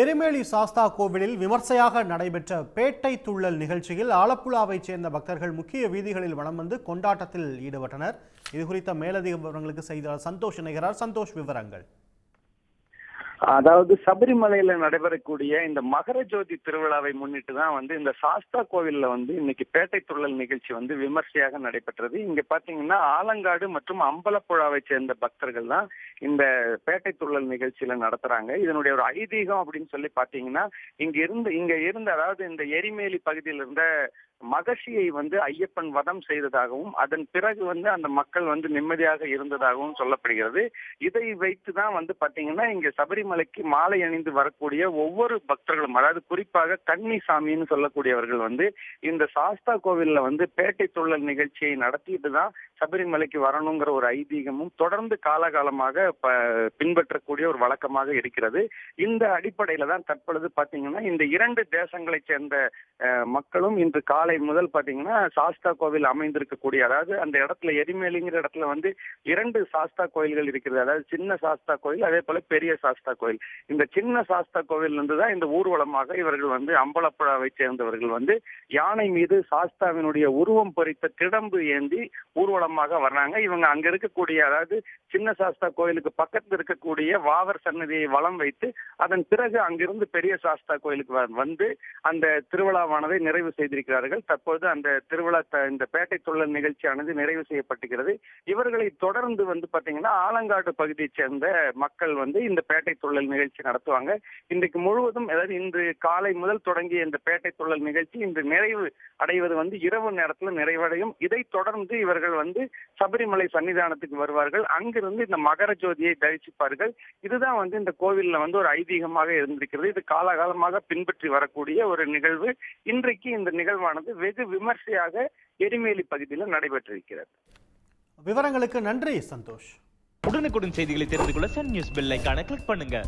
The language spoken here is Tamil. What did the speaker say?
எரிமேலி சாஸ்தா கோவிலில் விமர்சையாக நடைபெற்ற பேட்டை துள்ளல் நிகழ்ச்சியில் ஆலப்புழாவைச் சேர்ந்த பக்தர்கள் முக்கிய வீதிகளில் வனம் வந்து கொண்டாட்டத்தில் ஈடுபட்டனர். இது குறித்த மேலதிக விவரங்களுக்கு செய்தியாளர் சந்தோஷ் இணைகிறார். சந்தோஷ் விவரங்கள். அதாவது சபரிமலையில நடைபெறக்கூடிய இந்த மகர ஜோதி திருவிழாவை முன்னிட்டு தான் வந்து இந்த சாஸ்தா கோவில்ல வந்து இன்னைக்கு பேட்டை துள்ளல் நிகழ்ச்சி வந்து விமர்சையாக நடைபெற்றது. இங்க பாத்தீங்கன்னா ஆலங்காடு மற்றும் அம்பலப்புழாவை சேர்ந்த பக்தர்கள் தான் இந்த பேட்டை துள்ளல் நிகழ்ச்சியில நடத்துறாங்க. இதனுடைய ஒரு ஐதீகம் அப்படின்னு சொல்லி பாத்தீங்கன்னா இங்க இருந்து இங்க இருந்த அதாவது இந்த எரிமேலி பகுதியில் இருந்த மகர்ஷியை வந்து ஐயப்பன் வதம் செய்ததாகவும் அதன் பிறகு வந்து அந்த மக்கள் வந்து நிம்மதியாக இருந்ததாகவும் சொல்லப்படுகிறது. இதை வைத்து தான் வந்து பாத்தீங்கன்னா இங்க சபரிமலைக்கு மாலை அணிந்து வரக்கூடிய ஒவ்வொரு பக்தர்களும் அதாவது குறிப்பாக கன்னி சாமின்னு சொல்லக்கூடியவர்கள் வந்து இந்த சாஸ்தா கோவில்ல வந்து பேட்டை தொழில் நிகழ்ச்சியை நடத்திட்டு தான் சபரிமலைக்கு வரணுங்கிற ஒரு ஐதீகமும் தொடர்ந்து காலகாலமாக பின்பற்றக்கூடிய ஒரு வழக்கமாக இருக்கிறது. இந்த அடிப்படையில தான் தற்பொழுது பாத்தீங்கன்னா இந்த இரண்டு தேசங்களைச் சேர்ந்த மக்களும் இன்று காலை முதல் பாத்தீங்கன்னா சாஸ்தா கோவில் அமைந்திருக்கக்கூடிய அதாவது அந்த இடத்துல எரிமேலிங்கிற இடத்துல வந்து இரண்டு சாஸ்தா கோயில்கள் இருக்கிறது. அதாவது சின்ன சாஸ்தா கோயில் அதே போல பெரிய சாஸ்தா கோயில். இந்த சின்ன சாஸ்தா கோவில் இருந்து தான் இந்த ஊர்வலமாக இவர்கள் வந்து அம்பலப்புழாவை சேர்ந்தவர்கள் வந்து யானை மீது சாஸ்தாவினுடைய உருவம் பொறித்த திடம்பு ஏந்தி ஊர்வலமாக வர்றாங்க. இவங்க அங்க இருக்கக்கூடிய அதாவது சின்ன சாஸ்தா கோயிலுக்கு பக்கத்தில் இருக்கக்கூடிய வாவர் சன்னதியை வளம் வைத்து அதன் பிறகு அங்கிருந்து பெரிய சாஸ்தா கோயிலுக்கு வந்து அந்த திருவிழாவானதை நிறைவு செய்திருக்கிறார்கள். தற்போது அந்த திருவிழா இந்த பேட்டை துள்ளல் நிகழ்ச்சியானது நிறைவு செய்யப்பட்டுகிறது இவர்களை தொடர்ந்து வந்து பாத்தீங்கன்னா ஆலங்காடு பகுதியைச் சேர்ந்த மக்கள் வந்து இந்த பேட்டை துள்ளல் நிகழ்ச்சி நடத்துவாங்க. இன்றைக்கு முழுவதும் அதாவது இன்று காலை முதல் தொடங்கிய இந்த பேட்டை துள்ளல் நிகழ்ச்சி இன்று நிறைவு அடைவது வந்து இரவு நேரத்துல நிறைவடையும். இதை தொடர்ந்து இவர்கள் வந்து சபரிமலை சன்னிதானத்துக்கு வருவார்கள். அங்கிருந்து இந்த மகர ஜோதியை தரிசிப்பார்கள். இதுதான் வந்து இந்த கோவில்ல வந்து ஒரு ஐதீகமாக இருந்திருக்கிறது. இது காலகாலமாக பின்பற்றி வரக்கூடிய ஒரு நிகழ்வு. இன்றைக்கு இந்த நிகழ்வானது வெகு விமர்சையாக எரிமேலி பகுதியில் நடைபெற்றிருக்கிறது. விவரங்களுக்கு நன்றி சந்தோஷ். உடனுக்குடன் செய்திகளை தெரிந்து கொள்ள சன் நியூஸ் பெல் ஐகானை கிளிக் பண்ணுங்க.